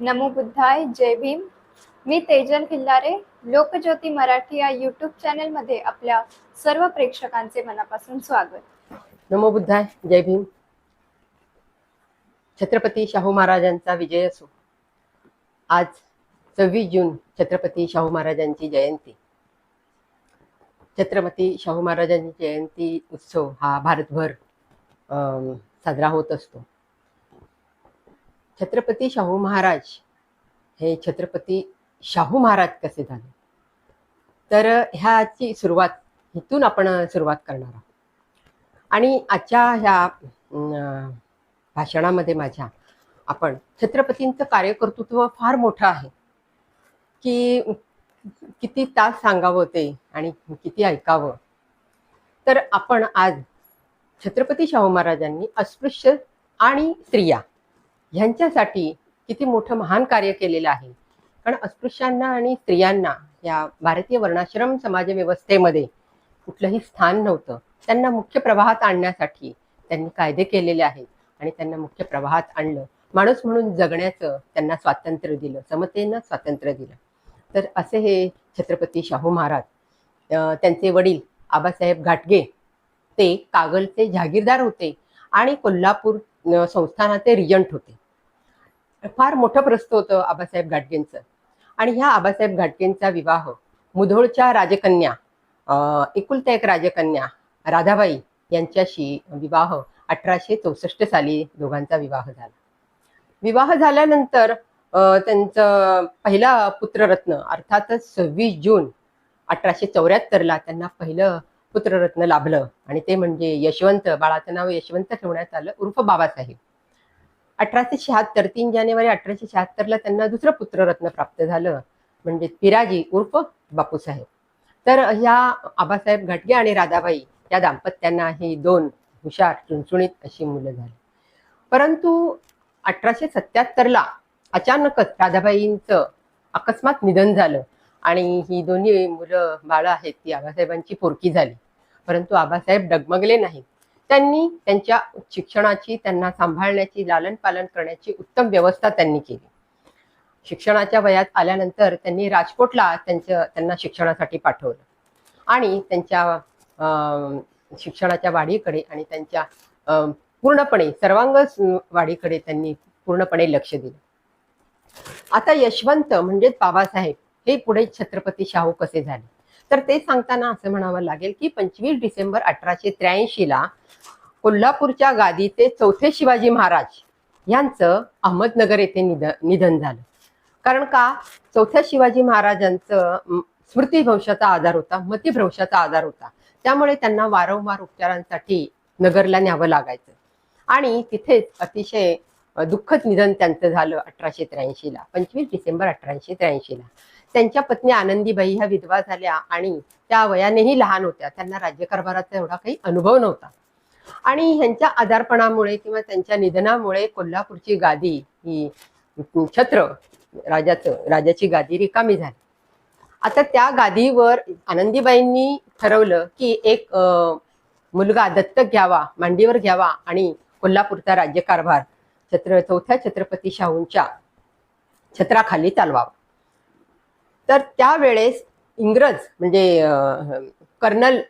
नमो बुद्धाय जय भीम. मी तेजल खिल्लारे लोकज्योती मराठी या यूट्यूब चॅनलमध्ये आपल्या सर्व प्रेक्षकांचे मनापासून स्वागत. नमो बुद्धाय जय भीम. छत्रपती शाहू महाराजांचा विजय असो. आज सव्वीस जून छत्रपती शाहू महाराजांची जयंती. छत्रपती शाहू महाराजांची जयंती उत्सव हा भारतभर साजरा होत असतो. छत्रपती शाहू महाराज हे छत्रपती शाहू महाराज कसे झाले? तर ह्याची सुरुवात इथून आपण सुरुवात करणार आहोत. आणि आजच्या ह्या भाषणामध्ये माझ्या आपण छत्रपतींचं कार्यकर्तृत्व फार मोठं आहे. की किती तास सांगावं ते आणि किती ऐकावं. तर आपण आज छत्रपती शाहू महाराजांनी अस्पृश्य आणि स्त्रिया ह्यांच्यासाठी किती मोठं महान कार्य केलेलं आहे. कारण अस्पृश्यांना आणि स्त्रियांना या भारतीय वर्णाश्रम समाज व्यवस्थेमध्ये कुठलंही स्थान नव्हतं. त्यांना मुख्य प्रवाहात आणण्यासाठी त्यांनी कायदे केलेले आहेत आणि त्यांना मुख्य प्रवाहात आणलं. माणूस म्हणून जगण्याचं त्यांना स्वातंत्र्य दिलं समतेनं स्वातंत्र्य दिलं. तर असे हे छत्रपती शाहू महाराज त्यांचे वडील आबासाहेब घाटगे ते कागलचे जहागीरदार होते आणि कोल्हापूर संस्थानाचे रिजंट होते. फार मोठं प्रस्त होतं आबासाहेब घाटगेंचं. आणि ह्या आबासाहेब घाटगेंचा विवाह मुधोळच्या राजकन्या अं, एक राजकन्या राधाबाई यांच्याशी विवाह अठराशे चौसष्ट साली दोघांचा विवाह झाला. विवाह झाल्यानंतर अं, त्यांचं पहिला पुत्ररत्न अर्थातच सव्वीस जून अठराशे चौऱ्याहत्तरला त्यांना पहिलं पुत्ररत्न लाभलं. आणि ते म्हणजे यशवंत बाळाचं नाव यशवंत ठेवण्यात आलं उर्फ बाबासाहेब. अठराशे शहात्तर तीन जानेवारी अठराशे शहात्तरला त्यांना दुसरं पुत्ररत्न प्राप्त झालं म्हणजे पिराजी उर्फ बापूसाहेब. तर ह्या आबासाहेब घाटगे आणि राधाबाई या दाम्पत्यांना ही दोन हुशार चुणचुणीत अशी मुलं झाली. परंतु अठराशे सत्याहत्तरला अचानकच राधाबाईंचं अकस्मात निधन झालं आणि ही दोन्ही मुलं बाळं आहेत ती आबासाहेबांची पोरकी झाली. परंतु आबासाहेब डगमगले नाहीत. त्यांनी त्यांच्या शिक्षणाची त्यांना सांभाळण्याची लालन पालन करण्याची उत्तम व्यवस्था त्यांनी केली. शिक्षणाच्या वयात आल्यानंतर त्यांनी राजकोटला त्यांचं त्यांना शिक्षणासाठी पाठवलं. आणि त्यांच्या अं, शिक्षणाच्या वाढीकडे आणि त्यांच्या अं, पूर्णपणे सर्वांग वाढीकडे त्यांनी पूर्णपणे लक्ष दिलं. आता यशवंत म्हणजेच बाबासाहेब हे पुढे छत्रपती शाहू कसे झाले? तर ते सांगताना असं म्हणावं लागेल की पंचवीस डिसेंबर अठराशे त्र्याऐंशी ला कोल्हापूरच्या गादीचे चौथे शिवाजी महाराज यांचं अहमदनगर येथे निध निधन झालं. कारण का? चौथ्या शिवाजी महाराजांचं स्मृतीभ्रंशाचा स्मृतिभ्रंशाचा आजार होता मतिभ्रंशाचा आजार होता. त्यामुळे त्यांना वारंवार उपचारांसाठी नगरला न्यावं लागायचं. आणि तिथेच अतिशय दुःखद निधन त्यांचं झालं अठराशे त्र्याऐंशीला पंचवीस डिसेंबर अठराशे त्र्याऐंशीला. त्यांच्या पत्नी आनंदीबाई ह्या विधवा झाल्या आणि त्या वयानेही लहान होत्या. त्यांना राज्यकारभाराचा एवढा काही अनुभव नव्हता. आणि ह्यांच्या आजारपणामुळे किंवा त्यांच्या निधनामुळे कोल्हापूरची गादी ही छत्र राजाचं राजाची गादी रिकामी झाली. आता त्या गादीवर आनंदीबाईंनी ठरवलं की एक मुलगा दत्तक घ्यावा मांडीवर घ्यावा आणि कोल्हापूरचा राज्यकारभार छत्र चौथ्या छत्रपती शाहूंच्या छत्राखाली चालवावा. तर त्यावेळेस इंग्रज म्हणजे कर्नल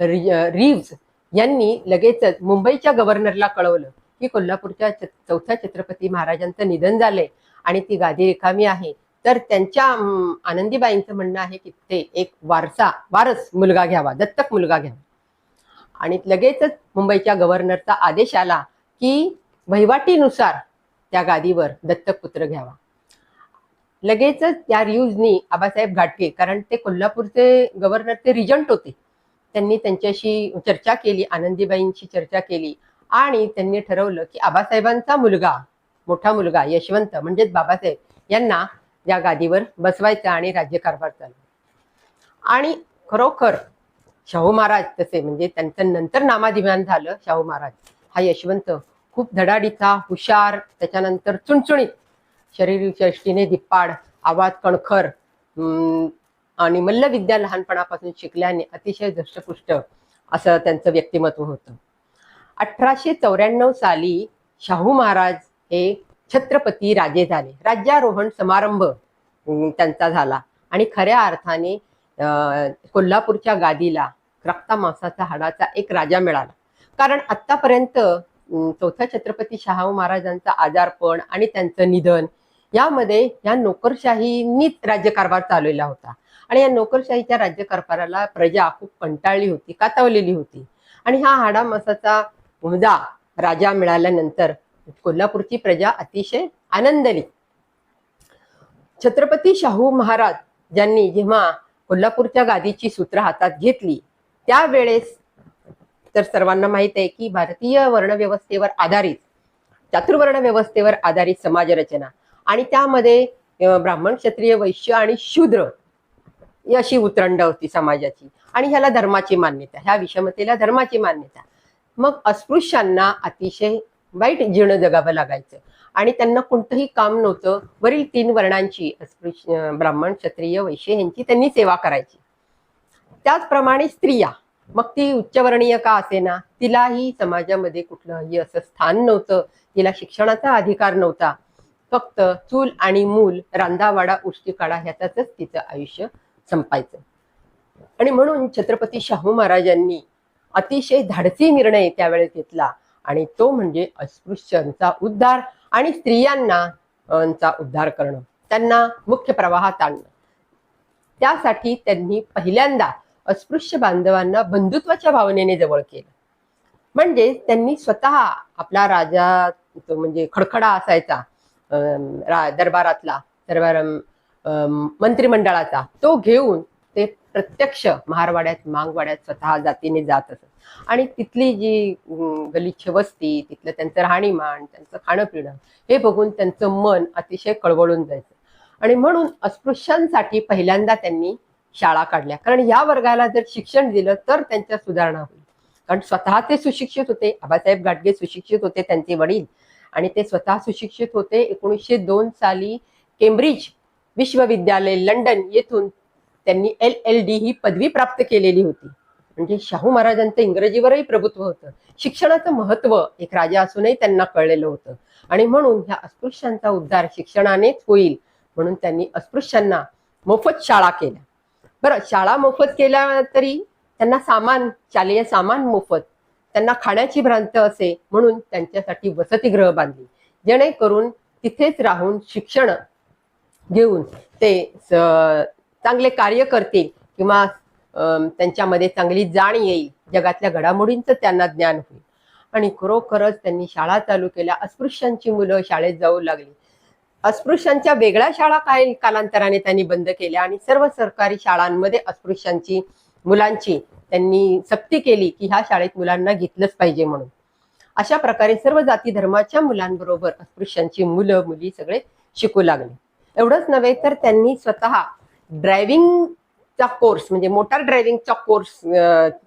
रि- रिव्ज यांनी लगेचच मुंबईच्या गव्हर्नरला कळवलं की कोल्हापूरच्या चौथ्या छत्रपती महाराजांचं निधन झालंय आणि ती गादी रिकामी आहे. तर त्यांच्या आनंदीबाईंचं म्हणणं आहे की ते एक वारसा वारस मुलगा घ्यावा दत्तक मुलगा घ्यावा. आणि लगेचच मुंबईच्या गव्हर्नरचा आदेश आला की वहिवाटीनुसार त्या गादीवर दत्तक पुत्र घ्यावा. लगेचच त्या रिव्जनी आबासाहेब घाटगे कारण ते कोल्हापूरचे गव्हर्नर ते रिजंट होते. त्यांनी त्यांच्याशी चर्चा केली आनंदीबाईंशी चर्चा केली आणि त्यांनी ठरवलं की आबासाहेबांचा मुलगा मोठा मुलगा यशवंत म्हणजेच बाबासाहेब यांना या गादीवर बसवायचं आणि राज्यकारभार चालवा आणि खरोखर शाहू महाराज तसे म्हणजे त्यांचं नंतर नामाधिमान झालं शाहू महाराज. हा यशवंत खूप धडाडीचा हुशार त्याच्यानंतर चुणचुणीत शरीर दृष्टीने दिप्पाड आवाज कणखर आणि मल्लविद्या लहानपणापासून शिकल्याने अतिशय दृष्टपुष्ट असं त्यांचं व्यक्तिमत्व होतं. अठराशे चौऱ्याण्णव साली शाहू महाराज हे छत्रपती राजे झाले. राज्यारोहण समारंभ त्यांचा झाला. आणि खऱ्या अर्थाने अं, कोल्हापूरच्या गादीला रक्ता मांसाचा हाडाचा एक राजा मिळाला. कारण आतापर्यंत चौथा चौथ्या छत्रपती शाहू महाराजांचा आजारपण आणि त्यांचं निधन यामध्ये या नोकरशाहीनीच राज्यकारभार चाललेला होता. आणि या नोकरशाहीच्या राज्यकारभाराला प्रजा खूप कंटाळली होती कातावलेली होती. आणि हा हाडामासाचा उमदा राजा मिळाल्यानंतर कोल्हापूरची प्रजा अतिशय आनंदली. छत्रपती शाहू महाराज ज्यांनी जेव्हा कोल्हापूरच्या गादीची सूत्र हातात घेतली त्यावेळेस तर सर्वांना माहीत आहे की भारतीय वर्णव्यवस्थेवर आधारित चातुर्वर्ण व्यवस्थेवर आधारित समाज रचना आणि त्यामध्ये ब्राह्मण क्षत्रिय वैश्य आणि शूद्र ही अशी उतरंड होती समाजाची. आणि ह्याला धर्माची मान्यता ह्या विषमतेला धर्माची मान्यता. मग अस्पृश्यांना अतिशय वाईट जीर्ण जगावं लागायचं. आणि त्यांना कोणतंही काम नव्हतं. वरील तीन वर्णांची अस्पृश्य ब्राह्मण क्षत्रिय वैश्य यांची त्यांनी सेवा करायची. त्याचप्रमाणे स्त्रिया मग ती उच्चवर्णीय का असेना? तिलाही समाजामध्ये कुठलंही असं स्थान नव्हतं. तिला शिक्षणाचा अधिकार नव्हता. फक्त चूल आणि मूल रांधावाडा उष्टी काढा तिचं आयुष्य संपायचं. आणि म्हणून छत्रपती शाहू महाराजांनी अतिशय धाडसी निर्णय त्यावेळेस घेतला आणि तो म्हणजे अस्पृश्यांचा उद्धार आणि स्त्रियांना उद्धार करणं. त्यांना मुख्य प्रवाहात आणणं त्यासाठी त्यांनी पहिल्यांदा अस्पृश्य बांधवांना बंधुत्वाच्या भावनेने जवळ केलं. म्हणजे त्यांनी स्वतः आपला राजा म्हणजे खडखडा असायचा. दरबारातला दरबार मंत्रिमंडळाचा तो घेऊन ते प्रत्यक्ष महारवाड्यात मांगवाड्यात स्वतः जातीने जात असत. आणि तिथली जी गलिच्छ वस्ती तिथलं त्यांचं राहणीमान त्यांचं खाणं पिणं हे बघून त्यांचं मन अतिशय कळवळून जायचं. आणि म्हणून अस्पृश्यांसाठी पहिल्यांदा त्यांनी शाळा काढल्या. कारण या वर्गाला जर शिक्षण दिलं तर त्यांच्या सुधारणा होईल. कारण स्वतः ते सुशिक्षित होते आबासाहेब गाडगे सुशिक्षित होते त्यांचे वडील. आणि ते स्वतः सुशिक्षित होते. एकोणीसशे दोन साली केम्ब्रिज विश्वविद्यालय लंडन येथून त्यांनी एल एल डी ही पदवी प्राप्त केलेली होती. म्हणजे शाहू महाराजांचं इंग्रजीवरही प्रभुत्व होतं. शिक्षणाचं महत्त्व एक राजा असूनही त्यांना कळलेलं होतं. आणि म्हणून ह्या अस्पृश्यांचा उद्धार शिक्षणानेच होईल म्हणून त्यांनी अस्पृश्यांना मोफत शाळा केल्या. बरं शाळा मोफत केल्या तरी त्यांना सामान शालेय सामान मोफत त्यांना खाण्याची भ्रांत असे म्हणून त्यांच्यासाठी वसतिगृह बांधली. जेणेकरून तिथेच राहून शिक्षण घेऊन ते स- चांगले कार्य करतील किंवा त्यांच्यामध्ये चांगली जाण येईल. जगातल्या घडामोडींचं त्यांना ज्ञान होईल. आणि खरोखरच त्यांनी शाळा चालू केल्या. अस्पृश्यांची मुलं शाळेत जाऊ लागली. अस्पृश्यांच्या वेगळ्या शाळा काही कालांतराने त्यांनी बंद केल्या आणि सर्व सरकारी शाळांमध्ये अस्पृश्यांची मुलांची त्यांनी सक्ती केली की ह्या शाळेत मुलांना घेतलंच पाहिजे म्हणून. अशा प्रकारे सर्व जाती धर्माच्या मुलांबरोबर अस्पृश्यांची मुलं मुली सगळे शिकू लागले. एवढंच नव्हे तर त्यांनी स्वतः ड्रायव्हिंगचा कोर्स म्हणजे मोटार ड्रायव्हिंगचा कोर्स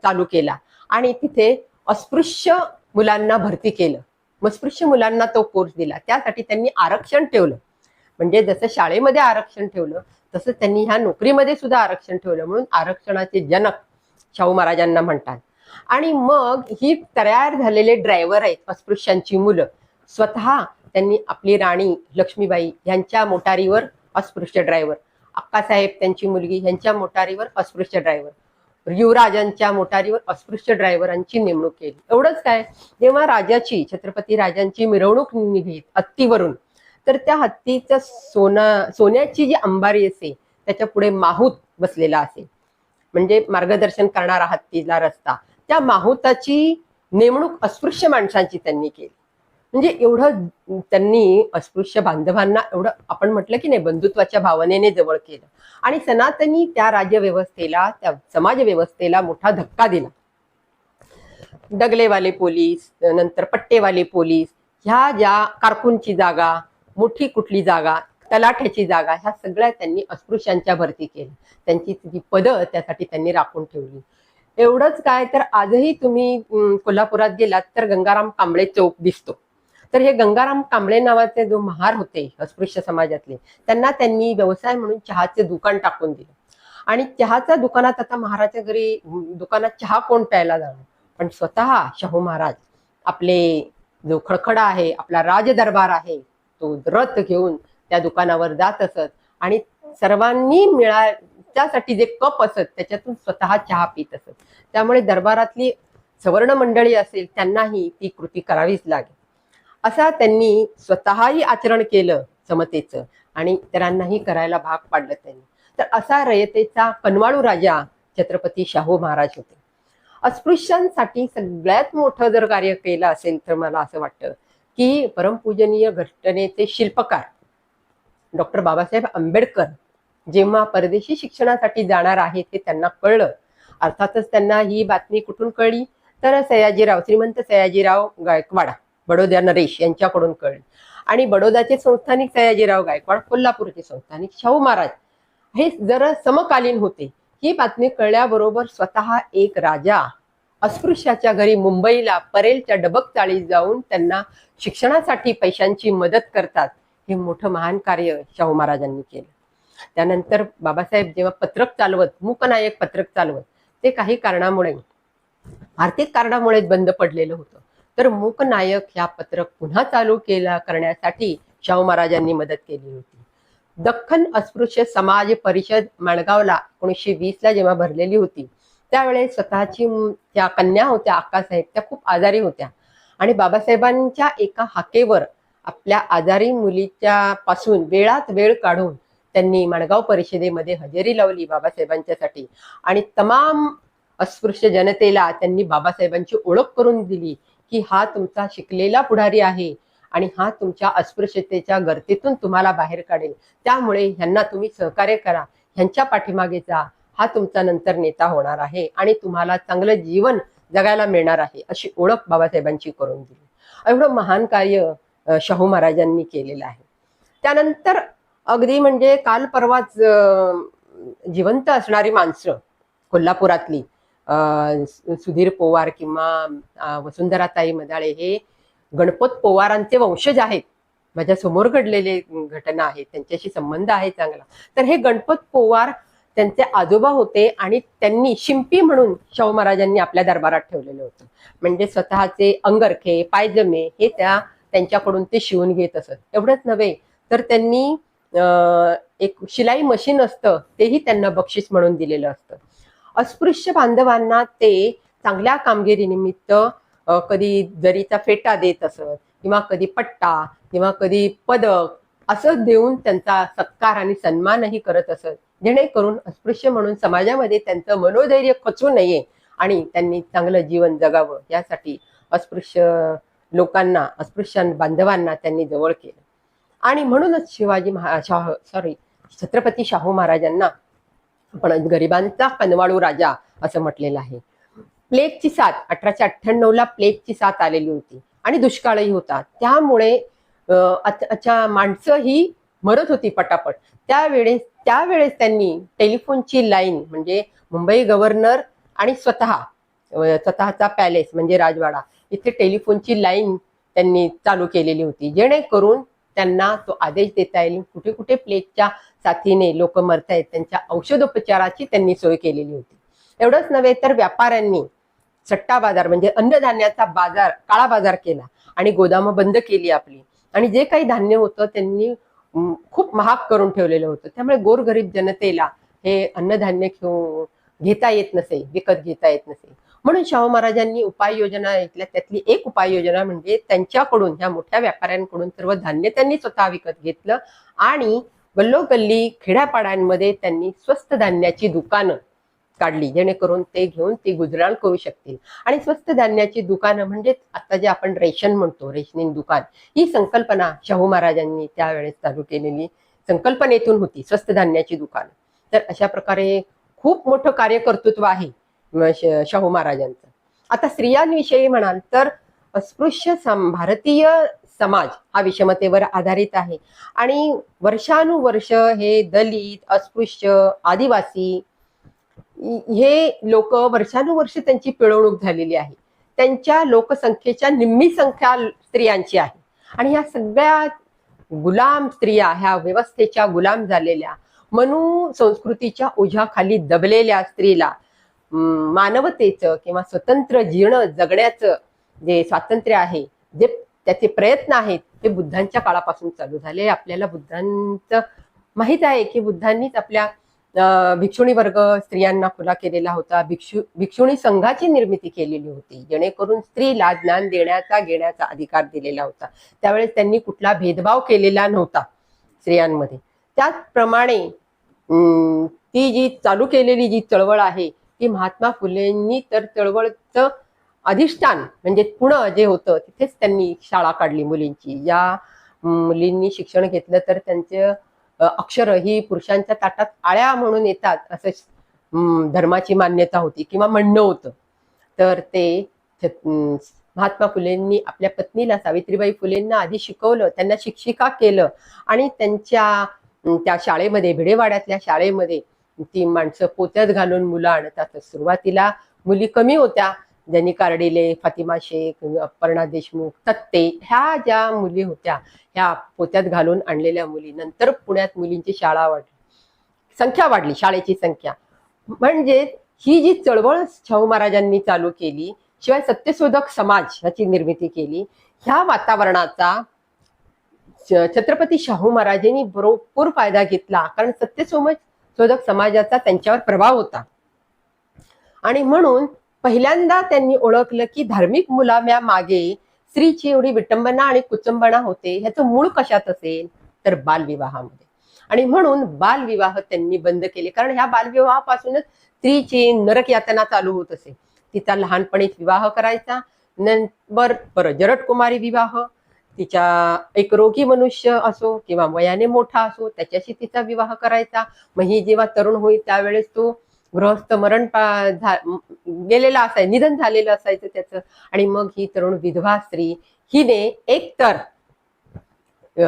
चालू केला. आणि तिथे अस्पृश्य मुलांना भरती केलं. अस्पृश्य मुलांना तो कोर्स दिला. त्यासाठी त्यांनी आरक्षण ठेवलं. म्हणजे जसं शाळेमध्ये आरक्षण ठेवलं तसं त्यांनी ह्या नोकरीमध्ये सुद्धा आरक्षण ठेवलं. म्हणून आरक्षणाचे जनक शाहू महाराजांना म्हणतात. आणि मग ही तयार झालेले ड्रायव्हर आहेत अस्पृश्यांची मुलं. स्वतः त्यांनी आपली राणी लक्ष्मीबाई यांच्या मोटारीवर अस्पृश्य ड्रायव्हर अक्कासाहेब त्यांची मुलगी यांच्या मोटारीवर अस्पृश्य ड्रायव्हर युवराजांच्या मोटारीवर अस्पृश्य ड्रायव्हरांची नेमणूक केली. एवढंच काय? जेव्हा राजाची छत्रपती राजांची मिरवणूक निघली हत्तीवरून तर त्या हत्तीचं सोना सोन्याची जी अंबारी असे त्याच्या पुढे माहूत बसलेला असे. म्हणजे मार्गदर्शन करणारा तिला रस्ता. त्या माहुताची नेमणूक अस्पृश्य माणसांची त्यांनी केली. म्हणजे एवढं त्यांनी अस्पृश्य बांधवांना एवढं आपण म्हटलं की नाही बंधुत्वाच्या भावनेने जवळ केलं. आणि सनातनी त्या राज्यव्यवस्थेला त्या समाज व्यवस्थेला मोठा धक्का दिला. डगलेवाले पोलीस नंतर पट्टेवाले पोलीस ह्या ज्या कारकूनची जागा मोठी कुठली जागा तलाठ्याची जागा ह्या सगळ्या त्यांनी अस्पृश्यांच्या भरती केल्या. त्यांची जी पदं त्यासाठी त्यांनी राखून ठेवली. एवढंच काय तर आजही तुम्ही कोल्हापुरात गेलात तर गंगाराम कांबळे चौक दिसतो. तर हे गंगाराम कांबळे नावाचे जो महार होते अस्पृश्य समाजातले त्यांना त्यांनी व्यवसाय म्हणून चहाचे दुकान टाकून दिलं. आणि चहाच्या दुकानात आता महाराजच्या घरी दुकानात चहा कोण प्यायला जाणार? पण स्वतः शाहू महाराज आपले जो खडखडा आहे आपला राजदरबार आहे तो रथ घेऊन त्या दुकानावर जात असत. आणि सर्वांनी मिळा त्यासाठी जे कप असत त्याच्यातून स्वतः चहा पित असत. त्यामुळे दरबारातली सवर्ण मंडळी असेल त्यांनाही ती कृती करावीच लागेल. असा त्यांनी स्वतःही आचरण केलं समतेचं आणि इतरांनाही करायला भाग पाडलं त्यांनी. तर असा रयतेचा कनवाळू राजा छत्रपती शाहू महाराज होते. अस्पृश्यांसाठी सगळ्यात मोठं जर कार्य केलं असेल तर मला असं वाटतं की परमपूजनीय घटनेचे शिल्पकार डॉक्टर बाबासाहेब आंबेडकर जेव्हा परदेशी शिक्षणासाठी जाणार आहेत हे त्यांना कळलं. अर्थातच त्यांना ही बातमी कुठून कळली? तर सयाजीराव श्रीमंत सयाजीराव गायकवाड बडोद्या नरेश यांच्याकडून कळली. आणि बडोदाचे संस्थानिक सयाजीराव गायकवाड कोल्हापूरचे संस्थानिक शाहू महाराज हे जर समकालीन होते. ही बातमी कळल्याबरोबर स्वतः एक राजा अस्पृश्याच्या घरी मुंबईला परेलच्या डबक चाळीत जाऊन त्यांना शिक्षणासाठी पैशांची मदत करतात. हे मोठं महान कार्य शाहू महाराजांनी केलं. त्यानंतर बाबासाहेब जेव्हा पत्रक चालवत मूकनायक पत्रक चालवत ते काही कारणामुळे आर्थिक कारणामुळे बंद पडलेलं होतं. तर मूकनायक ह्या पत्रक पुन्हा चालू केला करण्यासाठी शाहू महाराजांनी मदत केली होती. दख्खन अस्पृश्य समाज परिषद माणगावला एकोणीसशे वीस ला जेव्हा भरलेली होती त्यावेळेस स्वतःची त्या कन्या होत्या अक्कासाहेब त्या खूप आजारी होत्या. आणि बाबासाहेबांच्या एका हाकेवर आपल्या आजारी मुलीच्या पासून वेळात वेळ काढून त्यांनी माणगाव परिषदेमध्ये हजेरी लावली बाबासाहेबांच्यासाठी. आणि तमाम अस्पृश्य जनतेला त्यांनी बाबासाहेबांची ओळख करून दिली की हा तुमचा शिकलेला पुढारी आहे आणि हा तुमच्या अस्पृश्यतेच्या गर्दीतून तुम्हाला बाहेर काढेल. त्यामुळे ह्यांना तुम्ही सहकार्य करा ह्यांच्या पाठीमागे जा हा तुमचा नंतर नेता होणार आहे आणि तुम्हाला चांगलं जीवन जगायला मिळणार आहे अशी ओळख बाबासाहेबांची करून दिली. एवढं महान कार्य शाहू महाराजांनी केलेलं आहे. त्यानंतर अगदी म्हणजे काल परवाच जिवंत असणारी माणसं कोल्हापुरातली सुधीर पोवार किंवा वसुंधराताई मदाळे हे गणपत पोवारांचे वंशज आहेत. माझ्यासमोर घडलेले घटना आहेत त्यांच्याशी संबंध आहे चांगला. तर हे गणपत पोवार त्यांचे आजोबा होते आणि त्यांनी शिंपी म्हणून शाहू महाराजांनी आपल्या दरबारात ठेवलेलं होतं. म्हणजे स्वतःचे अंगरखे पायजमे हे त्या त्यांच्याकडून ते शिवून घेत असत. एवढंच नव्हे तर त्यांनी एक शिलाई मशीन असतं तेही त्यांना बक्षीस म्हणून दिलेलं असतं. अस्पृश्य बांधवांना ते चांगल्या कामगिरीनिमित्त कधी जरीचा फेटा देत असत किंवा कधी पट्टा किंवा कधी पदक असं देऊन त्यांचा सत्कार आणि सन्मानही करत असत. जेणेकरून अस्पृश्य म्हणून समाजामध्ये त्यांचं मनोधैर्य खचू नये आणि त्यांनी चांगलं जीवन जगावं. यासाठी अस्पृश्य लोकांना अस्पृश्य बांधवांना त्यांनी जवळ केलं. आणि म्हणूनच शिवाजी महा शाह सॉरी छत्रपती शाहू महाराजांना आपण गरिबांचा कनवाळू राजा असं म्हटलेलं आहे. प्लेगची साथ अठराशे अठ्ठ्याण्णव ला प्लेगची साथ आलेली होती आणि दुष्काळही होता. त्यामुळे अच्छा माणसं ही मरत होती पटापट. त्यावेळेस त्यावेळेस त्यांनी टेलिफोनची लाईन म्हणजे मुंबई गव्हर्नर आणि स्वतः स्वतःचा पॅलेस म्हणजे राजवाडा इथे टेलिफोनची लाईन त्यांनी चालू केलेली होती. जेणेकरून त्यांना तो आदेश देता येईल. कुठे कुठे प्लेगच्या साथीने लोक मरतायत त्यांच्या औषधोपचाराची त्यांनी सोय केलेली होती. एवढंच नव्हे तर व्यापाऱ्यांनी सट्टा बाजार म्हणजे अन्नधान्याचा बाजार काळा बाजार केला आणि गोदामं बंद केली आपली. आणि जे काही धान्य होतं त्यांनी खूप महाग करून ठेवलेलं होतं. त्यामुळे गोरगरीब जनतेला हे अन्नधान्य घेऊन घेता येत नसे विकत घेता येत नसे. म्हणून शाहू महाराजांनी उपाययोजना घेतल्या त्यातली एक उपाययोजना म्हणजे त्यांच्याकडून ह्या मोठ्या व्यापाऱ्यांकडून सर्व धान्य त्यांनी स्वतः विकत घेतलं आणि गल्लोगल्ली खेड्यापाड्यांमध्ये त्यांनी स्वस्त धान्याची दुकानं काढली जेणेकरून ते घेऊन ती गुजराण करू शकतील. आणि स्वस्त धान्याची दुकानं म्हणजे आता जे आपण रेशन म्हणतो रेशनिंग दुकान ही संकल्पना शाहू महाराजांनी त्यावेळेस चालू केलेली संकल्पनेतून होती स्वस्त धान्याची दुकान. तर अशा प्रकारे खूप मोठं कार्यकर्तृत्व आहे. शाहू महाराजांचं. आता स्त्रियांविषयी म्हणाल तर अस्पृश्य सम भारतीय समाज हा विषमतेवर आधारित आहे. आणि वर्षानुवर्ष हे दलित अस्पृश्य आदिवासी हे लोक वर्षानुवर्ष त्यांची पिळवणूक झालेली आहे. त्यांच्या लोकसंख्येच्या निम्मी संख्या स्त्रियांची आहे. आणि ह्या सगळ्या गुलाम स्त्रिया ह्या व्यवस्थेच्या गुलाम झालेल्या मनु संस्कृतीच्या ओझ्याखाली दबलेल्या स्त्रीला मानवतेचं किंवा स्वतंत्र जीणं जगण्याचं जे स्वातंत्र्य आहे जे त्याचे प्रयत्न आहेत ते बुद्धांच्या काळापासून चालू झाले. आपल्याला बुद्धांचं माहीत आहे की बुद्धांनीच आपल्या भिक्षुणी वर्ग स्त्रियांना खुला केलेला होता. भिक्षु भिक्षुणी संघाची निर्मिती केलेली होती. जेणेकरून स्त्रीला ज्ञान देण्याचा घेण्याचा अधिकार दिलेला होता. त्यावेळेस त्यांनी कुठला भेदभाव केलेला नव्हता स्त्रियांमध्ये. त्याचप्रमाणे ती जी चालू केलेली जी चळवळ आहे की महात्मा फुलेंनी तर चळवळचं अधिष्ठान म्हणजे पुणं जे होतं तिथेच त्यांनी शाळा काढली मुलींची. या मुलींनी शिक्षण घेतलं तर त्यांचे अक्षर ही पुरुषांच्या ताटात आळ्या म्हणून येतात असं धर्माची मान्यता होती किंवा म्हणणं होतं. तर ते महात्मा फुलेंनी आपल्या पत्नीला सावित्रीबाई फुलेंना आधी शिकवलं त्यांना शिक्षिका केलं आणि त्यांच्या त्या शाळेमध्ये भिडेवाड्यातल्या शाळेमध्ये ती माणसं पोत्यात घालून मुलं आणतात. सुरुवातीला मुली कमी होत्या. ज्यांनी कार्डिले फातिमा शेख अपर्णा देशमुख तत्ते ह्या ज्या मुली होत्या ह्या पोत्यात घालून आणलेल्या मुली. नंतर पुण्यात मुलींची शाळा वाढली. संख्या वाढली शाळेची संख्या. म्हणजे ही जी चळवळ शाहू महाराजांनी चालू केली शिवाय सत्यशोधक समाज ह्याची निर्मिती केली ह्या वातावरणाचा छत्रपती शाहू महाराजांनी भरपूर फायदा घेतला. कारण सत्यसोमज शोधक समाजाचा त्यांच्यावर प्रभाव होता. आणि म्हणून पहिल्यांदा त्यांनी ओळखलं की धार्मिक मुलाम्या मागे स्त्रीची एवढी विटंबना आणि कुचंबना होते ह्याचं मूळ कशात असेल? तर बालविवाहामध्ये. आणि म्हणून बालविवाह त्यांनी बंद केले. कारण ह्या बालविवाहापासूनच स्त्रीची नरक यातना चालू होत असे. तिचा लहानपणीच विवाह करायचा. नंतर बरं जरटकुमारी विवाह. तिच्या एक रोगी मनुष्य असो किंवा वयाने मोठा असो त्याच्याशी तिचा विवाह करायचा. मग ही जेव्हा तरुण होईल त्यावेळेस तो गृहस्थ मरण पा- गेलेला असाय निधन झालेलं असायचं त्याचं. आणि मग ही तरुण विधवा स्त्री हिने एकतर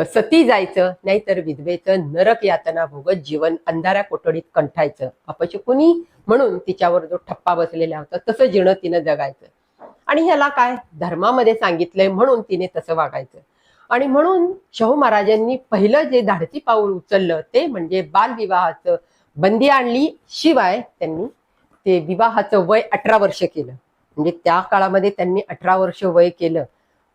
सती जायचं नाहीतर विधवेचं नरक यातना भोगत जीवन अंधाऱ्या कोठडीत कंठायचं. अपशकुनी म्हणून तिच्यावर जो ठप्पा बसलेला होता तसं जीणं तिनं जगायचं. आणि ह्याला काय धर्मामध्ये सांगितलंय म्हणून तिने तसं वागायचं. आणि म्हणून शाहू महाराजांनी पहिलं जे धाडसी पाऊल उचललं ते म्हणजे बालविवाहाचं बंदी आणली. शिवाय त्यांनी ते विवाहाचं वय अठरा वर्ष केलं. म्हणजे त्या काळामध्ये त्यांनी अठरा वर्ष वय केलं.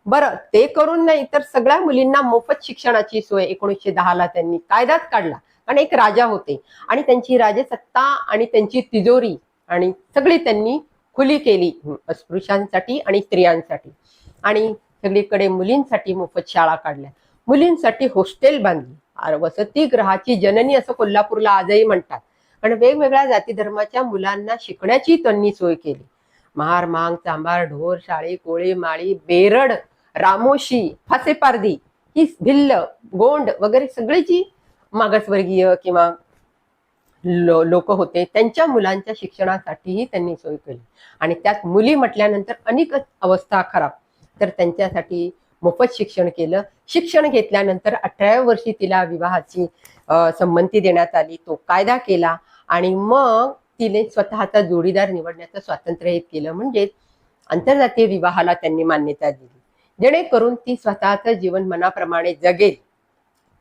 बरं ते करून नाही तर सगळ्या मुलींना मोफत शिक्षणाची सोय एकोणीसशे दहाला त्यांनी कायदाच काढला. कारण एक राजा होते. आणि त्यांची राजसत्ता आणि त्यांची तिजोरी आणि सगळी त्यांनी खुली केली अस्पृश्यांसाठी आणि स्त्रियांसाठी. आणि सगळीकडे मुलींसाठी मोफत शाळा काढल्या. मुलींसाठी हॉस्टेल बांधली. आ- वसतिगृहाची जननी असं कोल्हापूरला आजही म्हणतात. कारण वेगवेगळ्या जाती धर्माच्या मुलांना शिकण्याची त्यांनी सोय केली. महार मांग चांभार ढोर शाळे कोळे माळी बेरड रामोशी फासेपारधी ही भिल्ल गोंड वगैरे सगळी जी मागासवर्गीय किंवा लो लोक होते त्यांच्या मुलांच्या शिक्षणासाठीही त्यांनी सोय केली. आणि त्यात मुली म्हटल्यानंतर अनेक अवस्था खराब. तर त्यांच्यासाठी मोफत शिक्षण केलं. शिक्षण घेतल्यानंतर अठराव्या वर्षी तिला विवाहाची संमती देण्यात आली. तो कायदा केला आणि मग तिने स्वतःचा जोडीदार निवडण्याचं स्वातंत्र्यही केलं. म्हणजेच आंतरजातीय विवाहाला त्यांनी मान्यता दिली. जेणेकरून ती स्वतःचं जीवन मनाप्रमाणे जगेल.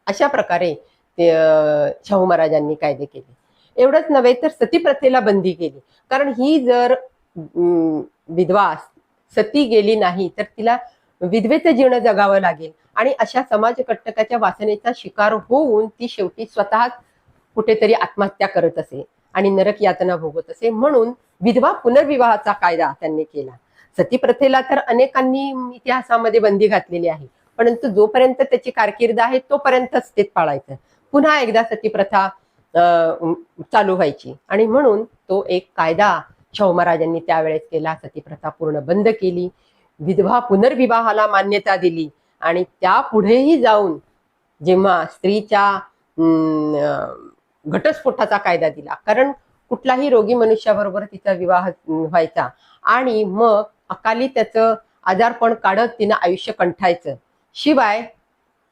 अशा प्रकारे शाहू महाराजांनी कायदे केले. एवढंच नव्हे तर सती प्रथेला बंदी केली कारण ही जर विधवा सती गेली नाही तर तिला विधवेचं जीवन जगावं लागेल. आणि अशा समाज कट्टकाच्या वासनेचा शिकार होऊन ती शेवटी स्वतः कुठेतरी आत्महत्या करत असे आणि नरक यातना भोगत असे म्हणून विधवा पुनर्विवाहाचा कायदा त्यांनी केला. सती प्रथेला तर अनेकांनी इतिहासामध्ये बंदी घातलेली आहे. परंतु जोपर्यंत त्याची कारकीर्द आहे तोपर्यंतच ते पाळायचं. पुन्हा एकदा सती प्रथा चालू व्हायची. आणि म्हणून तो एक कायदा शाहू महाराजांनी त्यावेळेस केला. सती प्रथा पूर्ण बंद केली. विधवा पुनर्विवाहाला मान्यता दिली. आणि त्या पुढेही जाऊन जेव्हा स्त्रीच्या घटस्फोटाचा कायदा दिला. कारण कुठलाही रोगी मनुष्याबरोबर तिचा विवाह व्हायचा. आणि मग अकाली त्याचं आजारपण काढत तिनं आयुष्य कंठायचं. शिवाय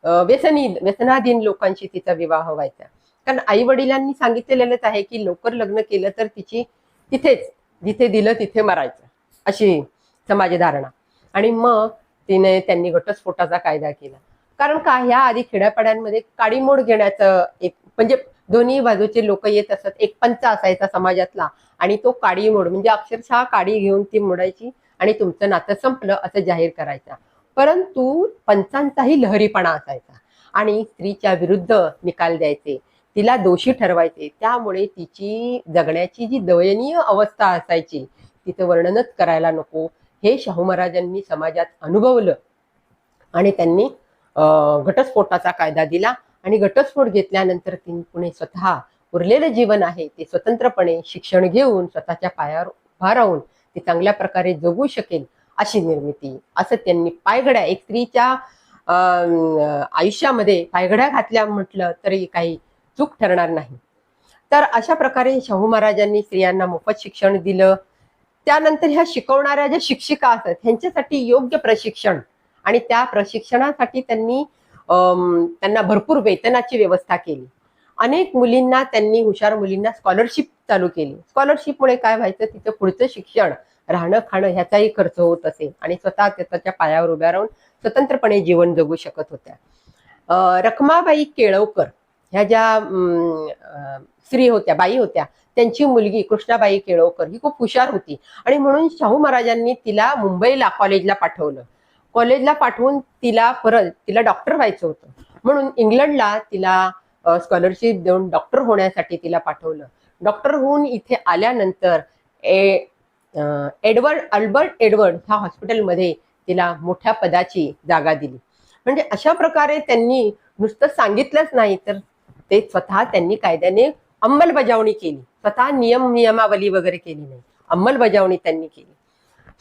व्यसनी व्यसनाधीन लोकांशी तिचा विवाह व्हायचा. कारण आई वडिलांनी सांगितलेलंच आहे की लवकर लग्न केलं तर तिची तिथेच जिथे दिलं तिथे मरायचं अशी समाजधारणा आणि मग तिने त्यांनी घटस्फोटाचा कायदा केला. कारण का ह्या आधी खेड्यापाड्यांमध्ये काडीमोड घेण्याचं एक म्हणजे दोन्ही बाजूचे लोक येत असत एक पंच असायचा समाजातला आणि तो काडी मोड म्हणजे अक्षरशः काडी घेऊन ती मोडायची आणि तुमचं नातं संपलं असं जाहीर करायचा. परंतु पंचांचाही लहरीपणा असायचा आणि स्त्रीच्या विरुद्ध निकाल द्यायचे. तिला दोषी ठरवायचे. त्यामुळे तिची जगण्याची जी दयनीय अवस्था असायची तिचं वर्णनच करायला नको. हे शाहू महाराजांनी समाजात अनुभवलं. आणि त्यांनी घटस्फोटाचा कायदा दिला आणि घटस्फोट घेतल्यानंतर तिने पुणे स्वतः उरलेलं जीवन आहे. ते स्वतंत्रपणे शिक्षण घेऊन स्वतःच्या पायावर उभा राहून ती चांगल्या प्रकारे जगू शकेल अशी निर्मिती. असं त्यांनी पायघड्या एक स्त्रीच्या अं, आयुष्यामध्ये पायघड्या घातल्या म्हटलं तरी काही चूक ठरणार नाही. तर अशा प्रकारे शाहू महाराजांनी स्त्रियांना मोफत शिक्षण दिलं. त्यानंतर ह्या शिकवणाऱ्या ज्या शिक्षिका असतात ह्यांच्यासाठी योग्य प्रशिक्षण आणि त्या प्रशिक्षणासाठी त्यांनी त्यांना भरपूर वेतनाची व्यवस्था केली. अनेक मुलींना त्यांनी हुशार मुलींना स्कॉलरशिप चालू केली. स्कॉलरशिपमुळे काय व्हायचं? तिचं पुढचं शिक्षण राहणं खाणं ह्याचाही खर्च होत असे आणि स्वतः त्याच्या पायावर उभ्या राहून स्वतंत्रपणे जीवन जगू शकत होत्या. रखमाबाई केळवकर ह्या ज्या स्त्री होत्या बाई होत्या त्यांची मुलगी कृष्णाबाई केळवकर ही खूप हुशार होती. आणि म्हणून शाहू महाराजांनी तिला मुंबईला कॉलेजला पाठवलं. कॉलेजला पाठवून तिला परत तिला डॉक्टर व्हायचं होतं. म्हणून इंग्लंडला तिला स्कॉलरशिप देऊन डॉक्टर होण्यासाठी तिला पाठवलं. डॉक्टर होऊन इथे आल्यानंतर ए एडवर्ड अल्बर्ट एडवर्ड ह्या हॉस्पिटलमध्ये तिला मोठ्या पदाची जागा दिली. म्हणजे अशा प्रकारे त्यांनी नुसतं सांगितलंच नाही तर ते स्वतः त्यांनी कायद्याने अंमलबजावणी केली. स्वतः नियम नियमावली वगैरे केली नाही. अंमलबजावणी त्यांनी केली.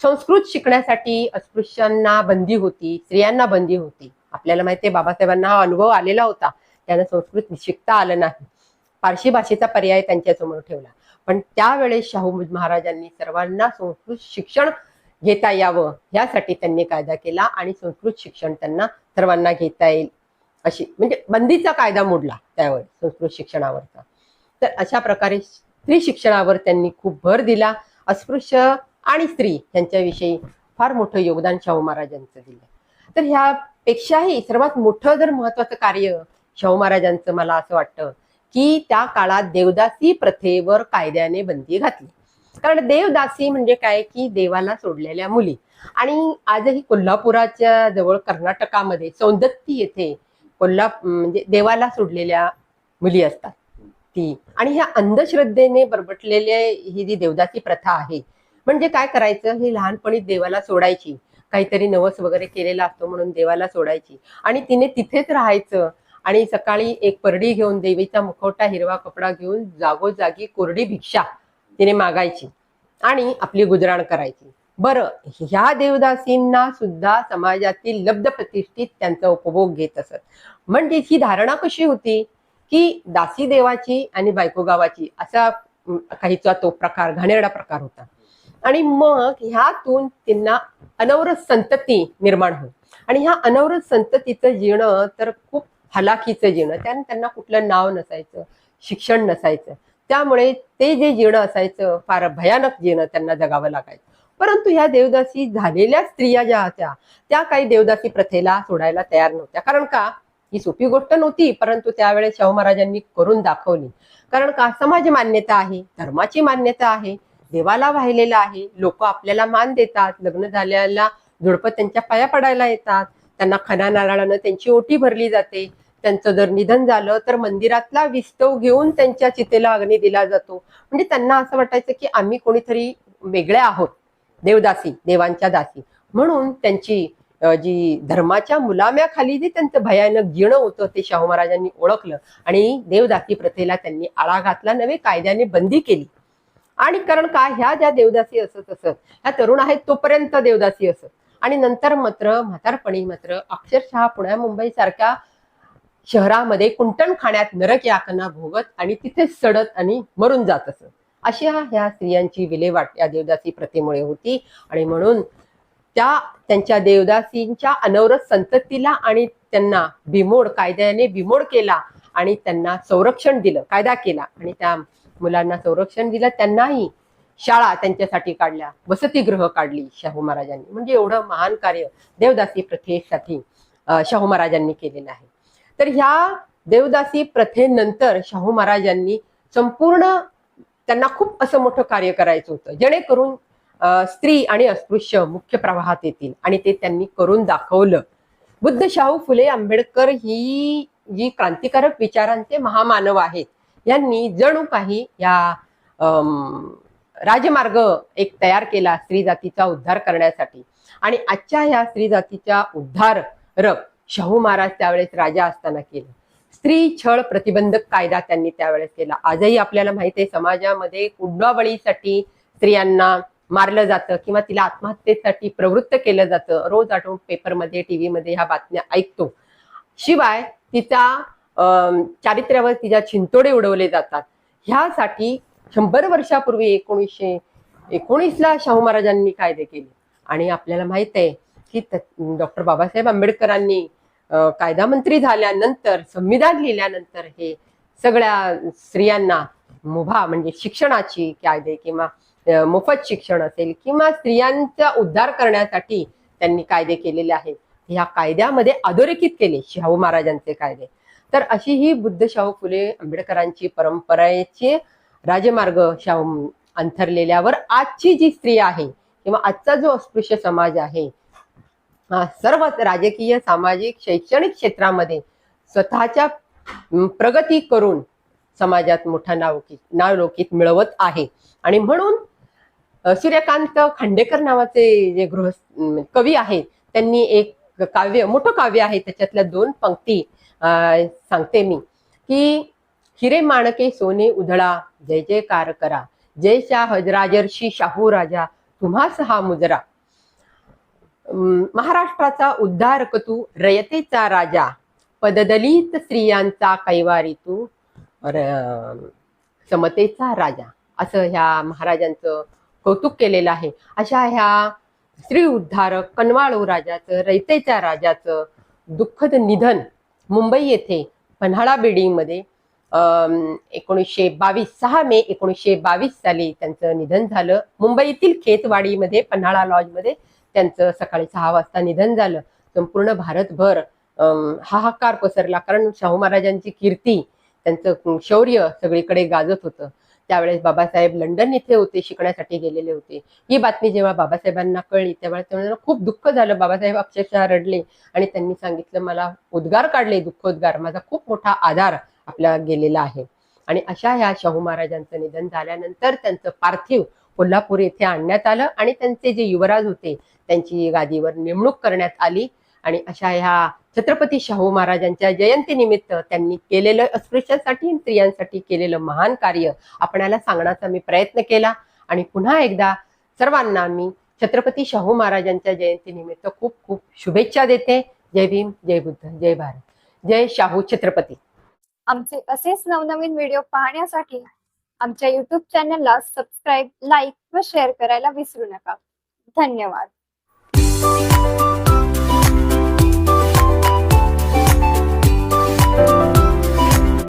संस्कृत शिकण्यासाठी अस्पृश्यांना बंदी होती स्त्रियांना बंदी होती. आपल्याला माहिती आहे बाबासाहेबांना हा अनुभव आलेला होता. त्यांना संस्कृत शिकता आलं नाही. पारशी भाषेचा पर्याय त्यांच्यासमोर ठेवला. पण त्यावेळेस शाहू महाराजांनी सर्वांना संस्कृत शिक्षण घेता यावं यासाठी त्यांनी कायदा केला आणि संस्कृत शिक्षण त्यांना सर्वांना घेता येईल. अशी म्हणजे बंदीचा कायदा मोडला त्यावर संस्कृत शिक्षणावरचा. तर अशा प्रकारे स्त्री शिक्षणावर त्यांनी खूप भर दिला. अस्पृश्य आणि स्त्री यांच्याविषयी फार मोठं योगदान शाहू महाराजांचं दिलं. तर ह्यापेक्षाही सर्वात मोठं जर महत्वाचं कार्य शाहू महाराजांचं मला असं वाटतं की त्या काळात देवदासी प्रथेवर कायद्याने बंदी घातली. कारण देवदासी म्हणजे काय? की देवाला सोडलेल्या मुली. आणि आजही कोल्हापुराच्या जवळ कर्नाटकामध्ये सौंदत्ती येथे कोल्हा म्हणजे देवाला सोडलेल्या मुली असतात ती. आणि ह्या अंधश्रद्धेने बरबटलेले ही जी देवदासी प्रथा आहे म्हणजे काय करायचं? ही लहानपणी देवाला सोडायची. काहीतरी नवस वगैरे केलेला असतो म्हणून देवाला सोडायची. आणि तिने तिथेच राहायचं. आणि सकाळी एक परडी घेऊन देवीचा मुखवटा हिरवा कपडा घेऊन जागोजागी कोरडी भिक्षा तिने मागायची. आणि आपली गुजराण करायची. बरं ह्या देवदासींना सुद्धा समाजातील लब्ध प्रतिष्ठित त्यांचा उपभोग घेत असत. म्हणजे ही धारणा कशी होती? की दासी देवाची आणि बायको गावाची असा काहीचा तो प्रकार घाणेरडा प्रकार होता. आणि मग ह्यातून त्यांना अनवरत संतती निर्माण होईल आणि ह्या अनवरत संततीचं जीणं तर खूप हलाखीचं जीणं. त्यानं त्यांना कुठलं नाव नसायचं शिक्षण नसायचं. त्यामुळे ते जे जीणं असायचं फार भयानक जीणं त्यांना जगावं लागायचं. परंतु ह्या देवदासी झालेल्या स्त्रिया ज्या होत्या त्या काही देवदासी प्रथेला सोडायला तयार नव्हत्या. कारण का? ही सोपी गोष्ट नव्हती परंतु त्यावेळेस शाहू महाराजांनी करून दाखवली. कारण का? समाज मान्यता आहे धर्माची मान्यता आहे देवाला वाहिलेला आहे लोक आपल्याला मान देतात लग्न झाल्याला झुडपं त्यांच्या पाया पडायला येतात त्यांना खना नारळानं त्यांची ओटी भरली जाते त्यांचं जर निधन झालं तर मंदिरातला विस्तव घेऊन त्यांच्या चितेला अग्नी दिला जातो. म्हणजे त्यांना असं वाटायचं की आम्ही कोणीतरी वेगळ्या आहोत. देवदासी देवांच्या दासी. म्हणून त्यांची जी धर्माच्या मुलाम्याखाली जे त्यांचं भयानक जीणं होतं ते शाहू महाराजांनी ओळखलं. आणि देवदासी प्रथेला त्यांनी आळा घातला नव्हे कायद्याने बंदी केली. आणि कारण का? ह्या ज्या देवदासी असत असत ह्या तरुण आहेत तोपर्यंत देवदासी असत. आणि नंतर मात्र म्हातारपणी मात्र अक्षरशः पुण्या मुंबई सारख्या शहरामध्ये कुंटण खाण्यात नरक यातना भोगत आणि तिथेच सडत आणि मरून जात असत. अशा ह्या स्त्रियांची विल्हेवाट या देवदासी प्रथेमुळे होती. आणि म्हणून त्या त्यांच्या देवदासींच्या अनवरत संततीला आणि त्यांना बिमोड कायद्याने बिमोड केला आणि त्यांना संरक्षण दिलं कायदा केला. आणि त्या मुलांना संरक्षण दिलं त्यांनाही शाळा त्यांच्यासाठी काढल्या वसतिगृह काढली शाहू महाराजांनी. म्हणजे एवढं महान कार्य देवदासी प्रथेसाठी शाहू महाराजांनी केलेलं आहे. तर ह्या देवदासी प्रथेनंतर शाहू महाराजांनी संपूर्ण त्यांना खूप असं मोठं कार्य करायचं होतं. जेणेकरून स्त्री आणि अस्पृश्य मुख्य प्रवाहात येतील आणि ते त्यांनी करून दाखवलं. बुद्ध शाहू फुले आंबेडकर ही जी क्रांतिकारक विचारांचे महामानव आहेत यांनी जणू काही या राजमार्ग एक तयार केला स्त्री जातीचा उद्धार करण्यासाठी. आणि आजच्या ह्या स्त्री जातीच्या उद्धारक शाहू महाराज त्यावेळेस राजा असताना केलं. स्त्री छळ प्रतिबंधक कायदा त्यांनी त्यावेळेस केला. आजही आपल्याला माहिती आहे समाजामध्ये कुंडावळीसाठी स्त्रियांना मारलं जातं किंवा तिला आत्महत्येसाठी प्रवृत्त केलं जातं. रोज आठवून पेपरमध्ये टीव्हीमध्ये ह्या बातम्या ऐकतो. शिवाय तिचा चारित्र्यावर तिच्या चिंतोडे उडवले जातात. ह्यासाठी शंभर वर्षापूर्वी एकोणीसशे एकोणीसला शाहू महाराजांनी कायदे केले. आणि आपल्याला माहीत आहे की डॉक्टर बाबासाहेब आंबेडकरांनी कायदा मंत्री झाल्यानंतर संविधान लिहिल्यानंतर हे सगळ्या स्त्रियांना मुभा म्हणजे शिक्षणाची कायदे किंवा मोफत शिक्षण असेल किंवा स्त्रियांचा उद्धार करण्यासाठी त्यांनी कायदे केलेले आहेत ह्या कायद्यामध्ये अधोरेखित केले शाहू महाराजांचे कायदे. तर अशी ही बुद्ध शाहू फुले आंबेडकरांची परंपरेचे राजमार्ग शाहू अंथरलेल्यावर आजची जी स्त्री आहे किंवा आजचा जो अस्पृश्य समाज आहे सर्वच राजकीय सामाजिक शैक्षणिक क्षेत्रामध्ये स्वतःच्या प्रगती करून समाजात मोठा नावकी नावलौकिक मिळवत आहे. आणि म्हणून सूर्यकांत खांडेकर नावाचे जे गृह कवी आहेत त्यांनी एक काव्य मोठं काव्य आहे त्याच्यातल्या दोन पंक्ती सांगते मी. की हिरे माणके सोने उधळा जय जयकार करा जय शाह राजर्षी शाहू राजा तुम्हास हा मुजरा महाराष्ट्राचा उद्धार तू रयतेचा राजा पददलित स्त्रियांचा कैवारी तू र- समतेचा राजा. असं ह्या महाराजांचं कौतुक केलेलं आहे. अशा ह्या स्त्री उद्धारक कनवाळू राजाचं रयतेच्या राजाचं दुःखद निधन मुंबई येथे पन्हाळा बिल्डिंगमध्ये एकोणीसशे बावीस सहा मे एकोणीसशे बावीस साली त्यांचं निधन झालं. मुंबईतील खेतवाडीमध्ये पन्हाळा लॉजमध्ये त्यांचं सकाळी सहा वाजता निधन झालं. संपूर्ण भारतभर हाहाकार पसरला. कारण शाहू महाराजांची कीर्ती त्यांचं शौर्य सगळीकडे गाजत होतं. त्यावेळेस बाबासाहेब लंडन इथे होते शिकण्यासाठी गेलेले होते. ही बातमी जेव्हा बाबासाहेबांना कळली तेव्हा त्यांना खूप दुःख झालं. बाबासाहेब अक्षरशः रडले आणि त्यांनी सांगितलं मला उद्गार काढले दुःखोद्गार. माझा खूप मोठा आधार आपला गेलेला आहे. आणि अशा ह्या शाहू महाराजांचं निधन झाल्यानंतर त्यांचं पार्थिव कोल्हापूर येथे आणण्यात आलं आणि त्यांचे जे युवराज होते त्यांची गादीवर नेमणूक करण्यात आली आणि अशा ह्या छत्रपती शाहू महाराजांच्या जयंतीनिमित्त त्यांनी केलेलं अस्पृश्यांसाठी स्त्रियांसाठी केलेलं महान कार्य आपणाला सांगण्याचा मी प्रयत्न केला. आणि पुन्हा एकदा सर्वांना मी छत्रपती शाहू महाराजांच्या जयंतीनिमित्त खूप खूप शुभेच्छा देते. जय भीम जय बुद्ध जय भारत. जय शाहू छत्रपती. आमचे असेच नवनवीन व्हिडिओ पाहण्यासाठी आमच्या युट्यूब चॅनलला सबस्क्राईब लाईक व शेअर करायला विसरू नका. धन्यवाद.